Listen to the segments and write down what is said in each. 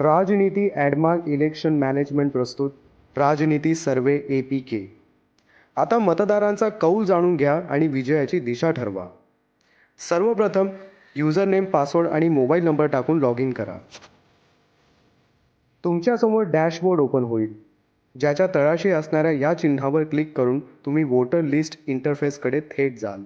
राजनीती ॲडमार्क election management प्रस्तुत राजनीती सर्वे ए पी के आता मतदारांचा कौल जाणून घ्या आणि विजयाची दिशा ठरवा. सर्वप्रथम युजरनेम पासवर्ड आणि मोबाईल नंबर टाकून लॉग इन करा. तुमच्यासमोर डॅशबोर्ड ओपन होईल ज्याच्या तळाशी असणाऱ्या या चिन्हावर क्लिक करून तुम्ही वोटर लिस्ट इंटरफेसकडे थेट जाल.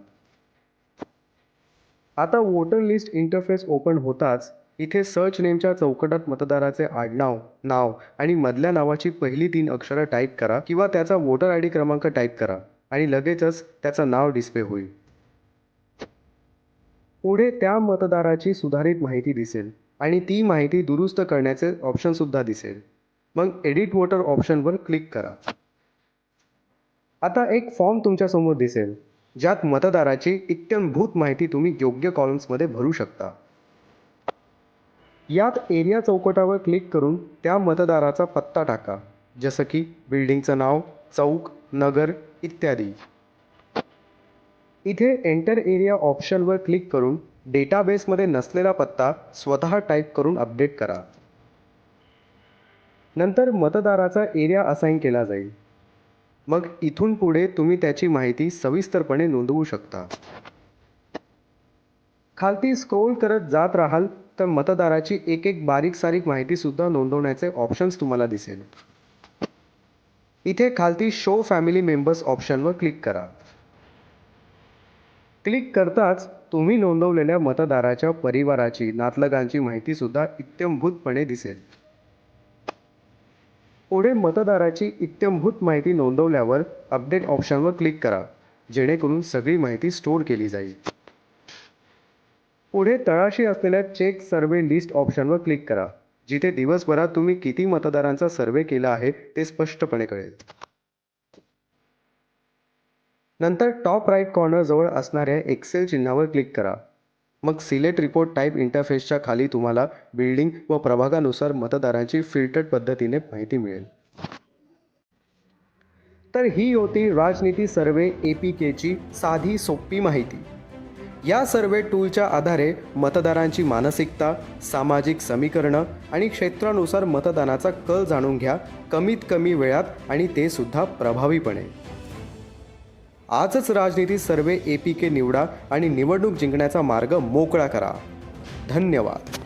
आता वोटर लिस्ट इंटरफेस ओपन होताच इथे सर्च नेमच्या चौकटात मतदाराचे आडनाव नाव आणि मधल्या नावाची पहिली तीन अक्षरं टाईप करा किंवा त्याचा वोटर आय डी क्रमांक टाईप करा आणि लगेचच त्याचं नाव डिस्प्ले होईल. पुढे त्या मतदाराची सुधारित माहिती दिसेल आणि ती माहिती दुरुस्त करण्याचे ऑप्शनसुद्धा दिसेल. मग एडिट वोटर ऑप्शनवर क्लिक करा. आता एक फॉर्म तुमच्यासमोर दिसेल ज्यात मतदाराची इत्यंभूत माहिती तुम्ही योग्य कॉलम्समध्ये भरू शकता. यात एरिया चौकटावर क्लिक करून त्या मतदाराचा पत्ता टाका जसं की बिल्डिंगचं नाव चौक नगर इत्यादी. इथे एंटर एरिया ऑप्शनवर क्लिक करून डेटाबेसमध्ये नसलेला पत्ता स्वतः टाईप करून अपडेट करा. नंतर मतदाराचा एरिया असाइन केला जाईल. मग इथून पुढे तुम्ही त्याची माहिती सविस्तरपणे नोंदवू शकता. खालती स्क्रोल करत जात राहाल तर मतदाराची एक एक बारीक सारीक माहितीसुद्धा नोंदवण्याचे ऑप्शन्स तुम्हाला दिसेल. इथे खालती शो फॅमिली मेंबर्स ऑप्शनवर क्लिक करा. क्लिक करताच तुम्ही नोंदवलेल्या मतदाराच्या परिवाराची नातलगांची माहितीसुद्धा इत्यंभूतपणे दिसेल. पुढे मतदाराची इत्यंभूत माहिती नोंदवल्यावर अपडेट ऑप्शनवर क्लिक करा जेणेकरून सगळी माहिती स्टोअर केली जाईल. पुढे तळाशी असलेल्या चेक सर्वे लिस्ट ऑप्शनवर क्लिक करा जिथे दिवसभरात तुम्ही किती मतदारांचा सर्वे केला आहे ते स्पष्टपणे कळेल. नंतर टॉप राईट कॉर्नरजवळ असणाऱ्या एक्सेल चिन्हावर क्लिक करा. मग सिलेक्ट रिपोर्ट टाईप इंटरफेसच्या खाली तुम्हाला बिल्डिंग व प्रभागानुसार मतदारांची फिल्टर्ड पद्धतीने माहिती मिळेल. तर ही होती राजनीती सर्वे ए पी केची साधी सोपी माहिती. या सर्वे टूलच्या आधारे मतदारांची मानसिकता सामाजिक समीकरणं आणि क्षेत्रानुसार मतदानाचा कल जाणून घ्या कमीत कमी वेळात आणि ते सुद्धा प्रभावीपणे. आजच राजनीती सर्वे ए पी के निवडा आणि निवडणूक जिंकण्याचा मार्ग मोकळा करा. धन्यवाद.